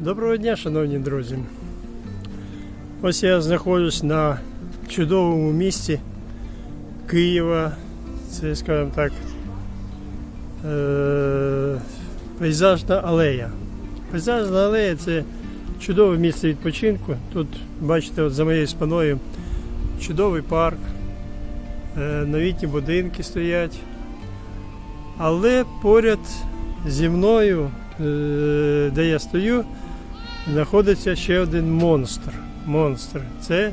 Доброго дня, шановні друзі. Ось я знаходжусь на чудовому місці Києва. Це, скажімо так, е- пейзажна алея. Пейзажна алея це чудове місце відпочинку. Тут, бачите, от за моєю спиною чудовий парк, е- новітні будинки стоять. Але поряд зі мною, е- де я стою, знаходиться ще один монстр. Монстр. Це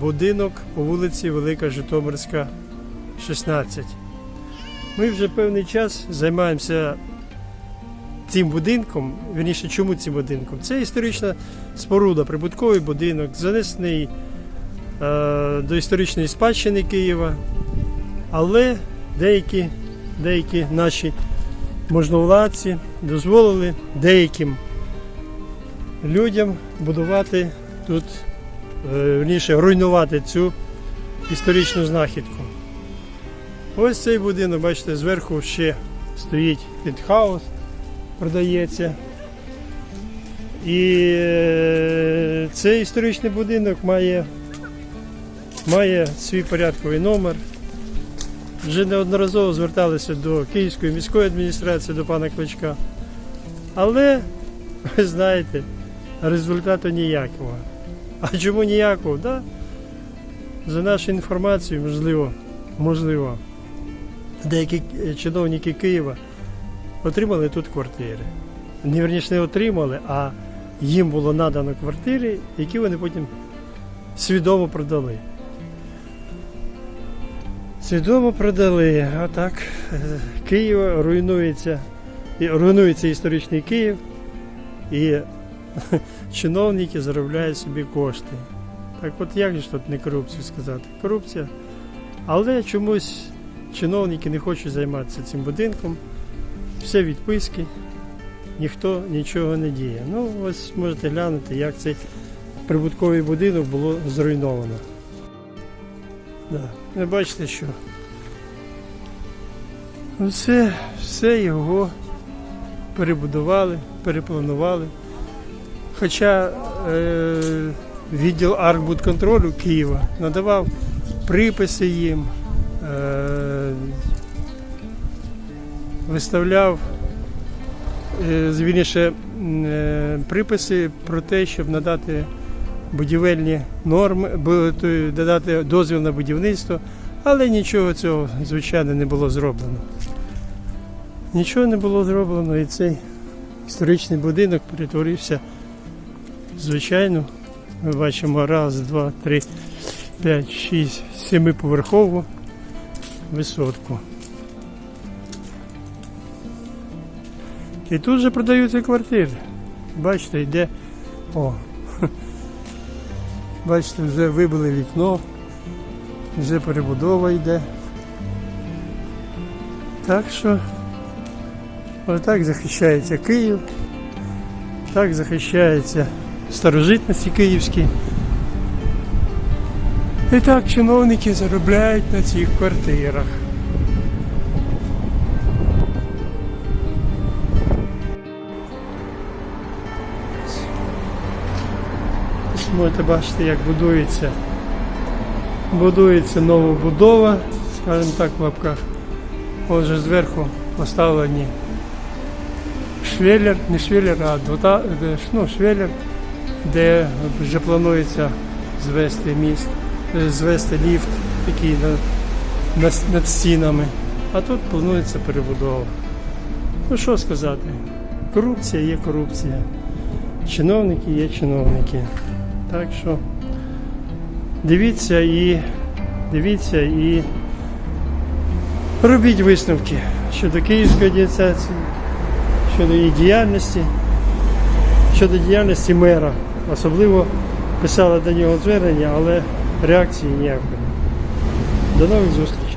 будинок по вулиці Велика Житомирська, 16. Ми вже певний час займаємося цим будинком. Вірніше, чому цим будинком? Це історична споруда, прибутковий будинок, занесений е, до історичної спадщини Києва. Але деякі, деякі наші можновладці дозволили деяким людям будувати тут, е, вірніше, руйнувати цю історичну знахідку. Ось цей будинок, бачите, зверху ще стоїть пентхаус, продається. І е, цей історичний будинок має, має свій порядковий номер. Вже неодноразово зверталися до Київської міської адміністрації, до пана Кличка. Але, ви знаєте, результату ніякого. А чому ніякого? Да? За нашою інформацією, можливо, можливо, деякі е, чиновники Києва отримали тут квартири. Не верніше не отримали, а їм було надано квартири, які вони потім свідомо продали. Свідомо продали, а так Києва руйнується, руйнується історичний Київ, і чиновники заробляють собі кошти. Так от як же тут не корупцію сказати? Корупція. Але чомусь чиновники не хочуть займатися цим будинком. Все відписки, ніхто нічого не діє. Ну, ось можете глянути, як цей прибутковий будинок було зруйновано. Да. Ви бачите, що все, все його перебудували, перепланували. Хоча е, відділ Аркбудконтролю Києва надавав приписи їм, е, виставляв е, звірніше, м, е, приписи про те, щоб надати будівельні норми, додати дозвіл на будівництво, але нічого цього, звичайно, не було зроблено. Нічого не було зроблено, і цей історичний будинок перетворився Звичайно, ми бачимо раз, два, три, п'ять, шість, семиповерхову висотку. І тут же продаються квартири. Бачите, йде. О. Бачите, вже вибили вікно, вже перебудова йде. Так що отак захищається Київ, так захищається старожитності київські. І так чиновники заробляють на цих квартирах. Можете бачити, як будується. Будується нова будова, скажімо так, в лапках. Отже, зверху поставлені швеллер, не швеллер, а двота, ну, швеллер, де вже планується звести міст, е, звести ліфт такий над, над, стінами. А тут планується перебудова. Ну що сказати? Корупція є корупція. Чиновники є чиновники. Так що дивіться і дивіться і робіть висновки щодо Київської адміністрації, щодо її діяльності, щодо діяльності мера. Особливо писала до нього звернення, але реакції ніякої. До нових зустрічей.